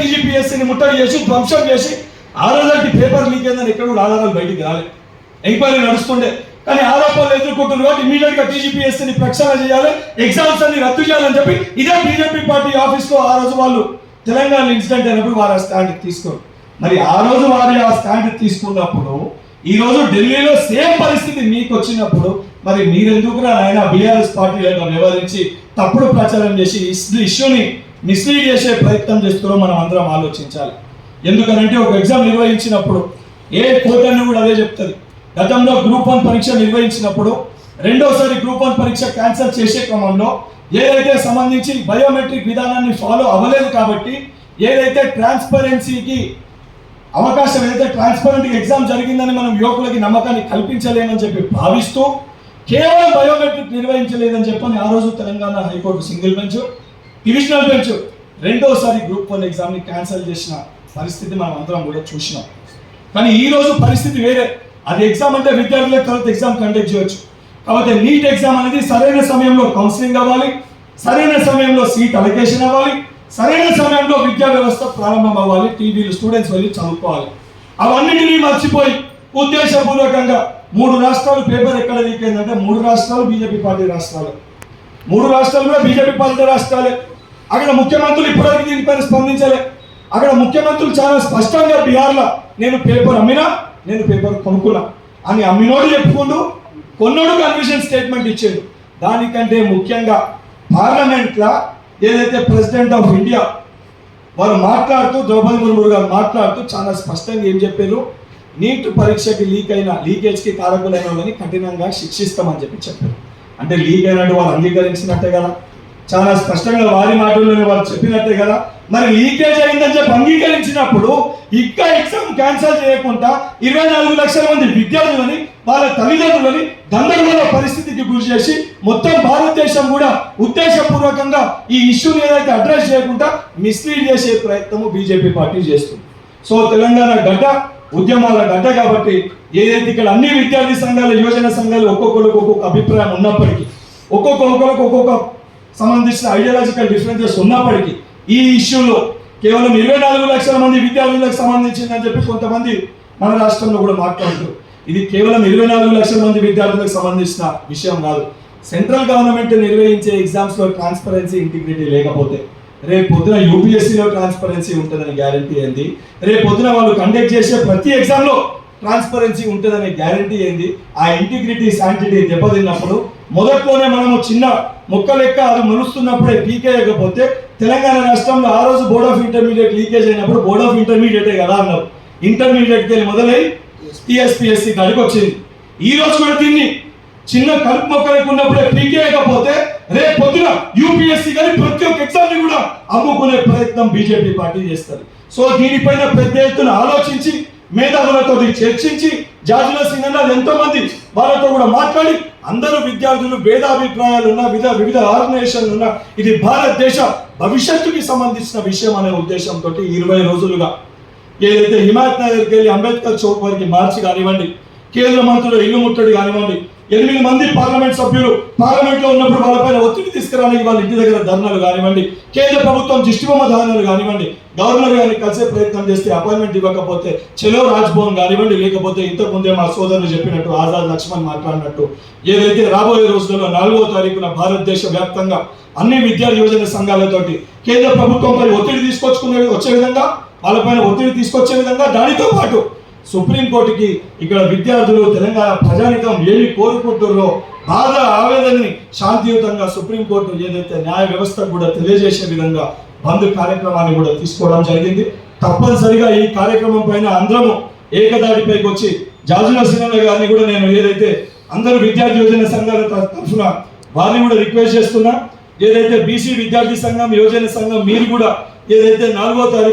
టీజీపీఎస్సీని ముట్టడి చేసి ధ్వంసం చేసి ఆ రోజుకి పేపర్ లీక్ అయిందని ఎక్కడ కూడా ఆధారాలు బయటికి రాలే. ఎంక్వైరీ నడుస్తుండే. కానీ ఆరోపణలు ఎదుర్కొంటున్నారు కాబట్టి ఇమీడియట్గా టీజీపీఎస్సీని ప్రక్షాళన చేయాలి ఎగ్జామ్స్ అన్ని రద్దు చేయాలని చెప్పి ఇదే బీజేపీ పార్టీ ఆఫీస్లో ఆ రోజు వాళ్ళు తెలంగాణ ఇన్సిడెంట్ అయినప్పుడు వారు ఆ స్టాండ్ తీసుకోరు మరి ఆ రోజు వారు ఆ స్టాండ్ తీసుకున్నప్పుడు ఈ రోజు ఢిల్లీలో సేమ్ పరిస్థితి మీకు వచ్చినప్పుడు మరి మీరెందుకు నాయన బీఆర్ఎస్ పార్టీ వ్యవహరించి తప్పుడు ప్రచారం చేసి ఇష్యూని మిస్లీడ్ చేసే ప్రయత్నం చేస్తున్నారో మనం అందరం ఆలోచించాలి. ఎందుకనంటే ఒక ఎగ్జామ్ నిర్వహించినప్పుడు ఏ కోర్టు అని కూడా అదే చెప్తుంది. గతంలో గ్రూప్ వన్ పరీక్ష నిర్వహించినప్పుడు రెండోసారి గ్రూప్ వన్ పరీక్ష క్యాన్సిల్ చేసే క్రమంలో ఏదైతే సంబంధించి బయోమెట్రిక్ విధానాన్ని ఫాలో అవ్వలేదు కాబట్టి ఏదైతే ట్రాన్స్పరెన్సీకి అవకాశం ఏదైతే ట్రాన్స్పరెంట్ ఎగ్జామ్ జరిగిందని మనం యువకులకి నమ్మకాన్ని కల్పించలేమని చెప్పి భావిస్తూ కేవలం బయోమెట్రిక్ నిర్వహించలేదని చెప్పని ఆ రోజు Telangana high court single bench divisional bench రెండోసారి గ్రూప్ వన్ ఎగ్జామ్ని క్యాన్సిల్ చేసిన పరిస్థితి మనం అందరం కూడా చూసినాం. కానీ ఈ రోజు పరిస్థితి వేరే. అది ఎగ్జామ్ అంటే విద్యార్థుల తర్వాత ఎగ్జామ్ కండక్ట్ చేయొచ్చు. కాబట్టి నీట్ ఎగ్జామ్ అనేది సరైన సమయంలో కౌన్సిలింగ్ అవ్వాలి సరైన సమయంలో సీట్ అలొకేషన్ అవ్వాలి సరైన సమయంలో విద్యా వ్యవస్థ ప్రారంభం అవ్వాలి టీవీలు స్టూడెంట్స్ వెళ్ళి చదువుకోవాలి. అవన్నిటినీ మర్చిపోయి ఉద్దేశపూర్వకంగా మూడు రాష్ట్రాలు పేపర్ ఎక్కడ లీక్ అయిందంటే మూడు రాష్ట్రాలు బీజేపీ పార్టీ రాష్ట్రాలు. మూడు రాష్ట్రాలు కూడా బీజేపీ పార్టీ రాష్ట్రాలే. అక్కడ ముఖ్యమంత్రులు ఇప్పటివరకు దీనిపైన స్పందించలే. అక్కడ ముఖ్యమంత్రులు చాలా స్పష్టంగా బీహార్లో నేను పేపర్ అమ్మినా నేను పేపర్ కొనుక్కున్నా అని అమ్మినోడు చెప్పుకుంటూ కొన్నోడు కన్విషన్ స్టేట్మెంట్ ఇచ్చాడు. దానికంటే ముఖ్యంగా పార్లమెంట్లో ఏదైతే ప్రెసిడెంట్ ఆఫ్ ఇండియా వారు మాట్లాడుతూ ద్రౌపది ముర్ము గారు మాట్లాడుతూ చాలా స్పష్టంగా ఏం చెప్పారు? నీట్ పరీక్షకి లీక్ అయిన లీకేజ్కి కారకులైన వాళ్ళని కఠినంగా శిక్షిస్తామని చెప్పి చెప్పారు. అంటే లీక్ అయినట్టు వాళ్ళు అంగీకరించినట్టే కదా. చాలా స్పష్టంగా వారి మాటల్లోనే వారు చెప్పినట్టే కదా. మరి లీకేజ్ అయిందని చెప్పి అంగీకరించినప్పుడు ఇంకా ఎగ్జామ్ క్యాన్సిల్ చేయకుండా ఇరవై నాలుగు లక్షల మంది విద్యార్థులని వాళ్ళ తల్లిదండ్రులని గందరగోళ పరిస్థితికి గురి చేసి మొత్తం భారతదేశం కూడా ఉద్దేశపూర్వకంగా ఈ ఇష్యూని ఏదైతే అడ్రస్ చేయకుండా మిస్లీడ్ చేసే ప్రయత్నము బీజేపీ పార్టీ చేస్తుంది. సో తెలంగాణ గడ్డ ఉద్యమాల గడ్డ కాబట్టి ఏదైతే ఇక్కడ అన్ని విద్యార్థి సంఘాలు యువజన సంఘాలు ఒక్కొక్కరికి ఒక్కొక్క అభిప్రాయం ఉన్నప్పటికీ ఒక్కొక్క ఒక్కొక్కరికి ఒక్కొక్క సంబంధించిన ఐడియాలజికల్ డిఫరెన్సెస్ ఉన్నప్పటికీ ఈ ఇష్యూలో కేవలం ఇరవై నాలుగు లక్షల మంది విద్యార్థులకు సంబంధించిందని చెప్పి కొంతమంది మన రాష్ట్రంలో కూడా మాట్లాడుతారు ఇది కేవలం ఇరవై నాలుగు లక్షల మంది విద్యార్థులకు సంబంధించిన విషయం కాదు. సెంట్రల్ గవర్నమెంట్ నిర్వహించే ఎగ్జామ్స్లో ట్రాన్స్పరెన్సీ ఇంటిగ్రిటీ లేకపోతే రేపు పొద్దున యూపీఎస్సీలో ట్రాన్స్పరెన్సీ ఉంటుందని గ్యారంటీ అయింది రేపు పొద్దున వాళ్ళు కండక్ట్ చేసే ప్రతి ఎగ్జామ్లో ట్రాన్స్పరెన్సీ ఉంటుందనే గ్యారంటీ ఏంది? ఆ ఇంటిగ్రిటీ శాంటిటీ దెబ్బతిన్నప్పుడు మొదట్లోనే మనము చిన్న మొక్క లెక్క అది మలుస్తున్నప్పుడే పీకేయకపోతే తెలంగాణ రాష్ట్రంలో ఆ రోజు బోర్డ్ ఆఫ్ ఇంటర్మీడియట్ లీకేజ్ అయినప్పుడు బోర్డ్ ఆఫ్ ఇంటర్మీడియటే కదా అన్నారు. ఇంటర్మీడియట్ వెళ్ళి మొదలై టీఎస్పీఎస్సీ కాడికి వచ్చింది. ఈ రోజు కూడా దీన్ని చిన్న కలుపు మొక్కలకు ఉన్నప్పుడే పీకేయకపోతే రేపు పొద్దున యూపీఎస్సీ కానీ ప్రతి ఒక్క ఎగ్జామ్ కూడా అమ్ముకునే ప్రయత్నం బీజేపీ పార్టీ చేస్తారు సో దీనిపైన పెద్ద ఎత్తున ఆలోచించి మేధావులతో చర్చించి జాజుల అన్న ఎంతో మంది వాళ్ళతో కూడా మాట్లాడి అందరూ విద్యార్థులు భేదాభిప్రాయాలు ఉన్న వివిధ వివిధ ఆర్గనైజేషన్లు ఉన్న ఇది భారతదేశ భవిష్యత్తుకి సంబంధించిన విషయం అనే ఉద్దేశంతో ఇరవై రోజులుగా. ఏదైతే హిమాయత్ నగర్కి వెళ్ళి అంబేద్కర్ చౌక్ వారికి మార్చి కానివ్వండి కేంద్ర మంత్రులు ఇల్లు ముట్టడి కానివ్వండి ఎనిమిది మంది పార్లమెంట్ సభ్యులు పార్లమెంట్లో ఉన్నప్పుడు వాళ్ళపైన ఒత్తిడి తీసుకురావడానికి వాళ్ళ ఇంటి దగ్గర ధర్నాలు కానివ్వండి కేంద్ర ప్రభుత్వం దిష్టిబొమ్మ ధర్నాలు కానివ్వండి గవర్నర్ గారిని కలిసే ప్రయత్నం చేస్తే అపాయింట్మెంట్ ఇవ్వకపోతే చెలో రాజ్భవన్ కానివ్వండి లేకపోతే ఇంతకు ముందే మా సోదరులు చెప్పినట్టు ఆజాద్ లక్ష్మణ్ మాట్లాడినట్టు ఏదైతే రాబోయే రోజుల్లో నాలుగో తారీఖున భారతదేశ వ్యాప్తంగా అన్ని విద్యా యోజన సంఘాలతోటి కేంద్ర ప్రభుత్వంపై ఒత్తిడి తీసుకొచ్చుకునే వచ్చే విధంగా వాళ్ళపైన ఒత్తిడి తీసుకొచ్చే విధంగా దానితో పాటు సుప్రీంకోర్టుకి ఇక్కడ విద్యార్థులు తెలంగాణ ప్రజానికం ఏమి కోరుకుంటున్నారో బాధ ఆవేదనని శాంతియుతంగా సుప్రీంకోర్టు ఏదైతే న్యాయ వ్యవస్థ కూడా తెలియజేసే విధంగా బంద్ కార్యక్రమాన్ని కూడా తీసుకోవడం జరిగింది. తప్పనిసరిగా ఈ కార్యక్రమం పైన అందరము ఏకదాటిపైకి వచ్చి జాజుల సినిమా గారిని కూడా నేను ఏదైతే అందరూ విద్యార్థి యోజన సంఘాల తరఫున వారిని కూడా రిక్వెస్ట్ చేస్తున్నా. ఏదైతే బీసీ విద్యార్థి సంఘం యోజన సంఘం మీరు కూడా ఏదైతే నాలుగో తారీఖు